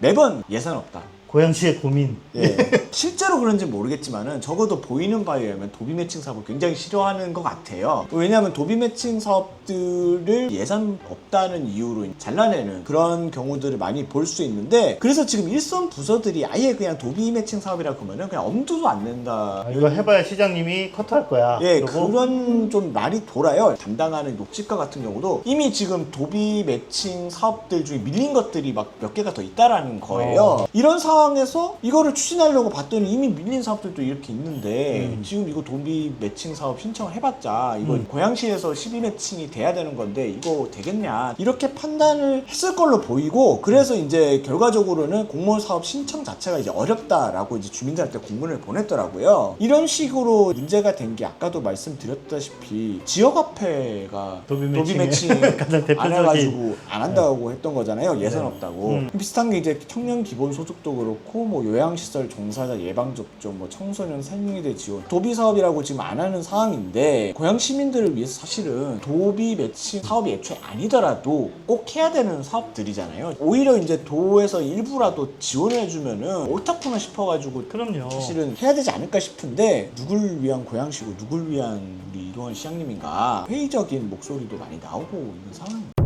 매번 예산 없다. 고양시의 고민. 예. 실제로 그런지 모르겠지만은 적어도 보이는 바에 의하면 도비 매칭 사업을 굉장히 싫어하는 것 같아요. 왜냐하면 도비 매칭 사업들을 예산 없다는 이유로 잘라내는 그런 경우들을 많이 볼 수 있는데 그래서 지금 일선 부서들이 아예 그냥 도비 매칭 사업이라고 하면은 그냥 엄두도 안 낸다. 아, 이거 해봐야 시장님이 커트할 거야. 예, 그리고 그런 좀 말이 돌아요. 담당하는 녹지과 같은 경우도 이미 지금 도비 매칭 사업들 중에 밀린 것들이 막 몇 개가 더 있다라는 거예요. 어. 이런 상황에서 이거를 추진하려고 봤더니 이미 밀린 사업들도 이렇게 있는데 음. 지금 이거 도비 매칭 사업 신청을 해봤자 이거 음. 고양시에서 12 매칭이 돼야 되는 건데 이거 되겠냐 이렇게 판단을 했을 걸로 보이고 그래서 이제 결과적으로는 공무원 사업 신청 자체가 이제 어렵다라고 이제 주민들한테 공문을 보냈더라고요. 이런 식으로 문제가 된 게 아까도 말씀드렸다시피 지역 화폐가 도비 도비 매칭의 매칭 가장 대표적인- 안 해가지고 안 한다고 했던 거잖아요. 예산 네. 없다고. 음. 비슷한 게 이제 청년 기본 소득도 그렇고 뭐 요양시설 종사자 예방 접종, 뭐 청소년 생리대 지원, 도비 사업이라고 지금 안 하는 상황인데 고양 시민들을 위해서 사실은 도비 매칭 사업이 애초에 아니더라도 꼭 해야 되는 사업들이잖아요. 오히려 이제 도에서 일부라도 지원을 해주면은 옳다구나 싶어가지고 그럼요. 사실은 해야 되지 않을까 싶은데 누굴 위한 고양시고 누굴 위한 우리 이동환 시장님인가 회의적인 목소리도 많이 나오고 있는 상황입니다.